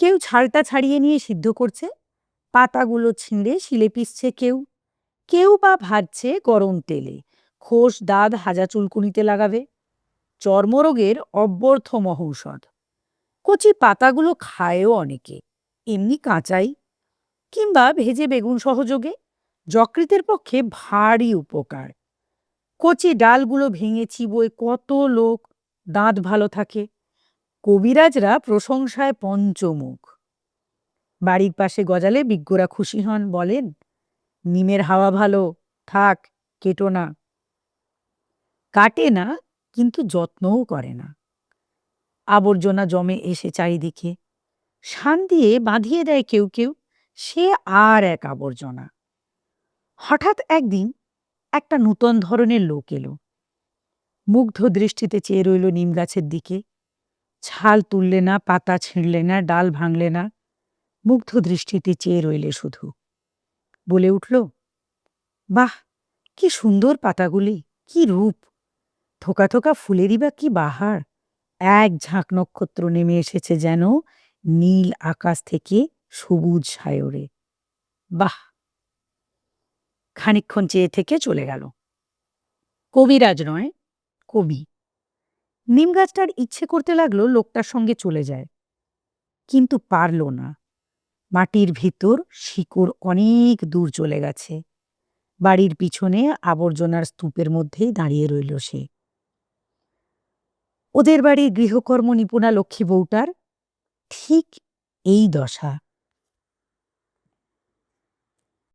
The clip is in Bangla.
কেউ ছালটা ছাড়িয়ে নিয়ে সিদ্ধ করছে, পাতাগুলো ছিঁড়ে শিলে পিসছে কেউ কেউ বা ভাজছে গরম তেলে। খোস, দাঁত হাজা চুলকুনিতে লাগাবে। চর্মরোগের অব্যর্থ মহৌষধ। কচি পাতাগুলো খায়ও অনেকে, এমনি কাঁচাই। কিংবা ভেজে বেগুন সহযোগে, যকৃতের পক্ষে ভারী উপকার। কচি ডালগুলো ভেঙে চিবোয় কত লোক, দাঁত ভালো থাকে। কবিরাজরা প্রশংসায় পঞ্চমুখ। বাড়ির পাশে গজালে বিজ্ঞরা খুশি হন, বলেন, নিমের হাওয়া ভালো, থাক, কেটো না। কাটে না, কিন্তু যত্নও করে না। আবর্জনা জমে এসে চারিদিকে। শান দিয়ে বাঁধিয়ে দেয় কেউ কেউ, সে আর এক আবর্জনা। হঠাৎ একদিন একটা নূতন ধরনের লোক এলো। মুগ্ধ দৃষ্টিতে চেয়ে রইল নিম গাছের দিকে। ছাল তুললে না, পাতা ছিঁড়লে না, ডাল ভাঙলে না, মুগ্ধ দৃষ্টিতে চেয়ে রইলে শুধু। বলে উঠল, বাহ, কি সুন্দর পাতাগুলি, কি রূপ! থোকা থোকা ফুলেরই বা কি বাহার! এক ঝাঁক নক্ষত্র নেমে এসেছে যেন নীল আকাশ থেকে সবুজ সায়রে। বাহ! খানিক্ষণ চেয়ে থেকে চলে গেল। কবিরাজ নয়, কবি। নিম গাছটার ইচ্ছে করতে লাগল লোকটার সঙ্গে চলে যায়। কিন্তু পারল না। মাটির ভিতর শিকড় অনেক দূর চলে গেছে। বাড়ির পিছনে আবর্জনার স্তূপের মধ্যেই দাঁড়িয়ে রইল সে। ওদের বাড়ির গৃহকর্ম নিপুণা লক্ষ্মী বউটার ঠিক এই দশা।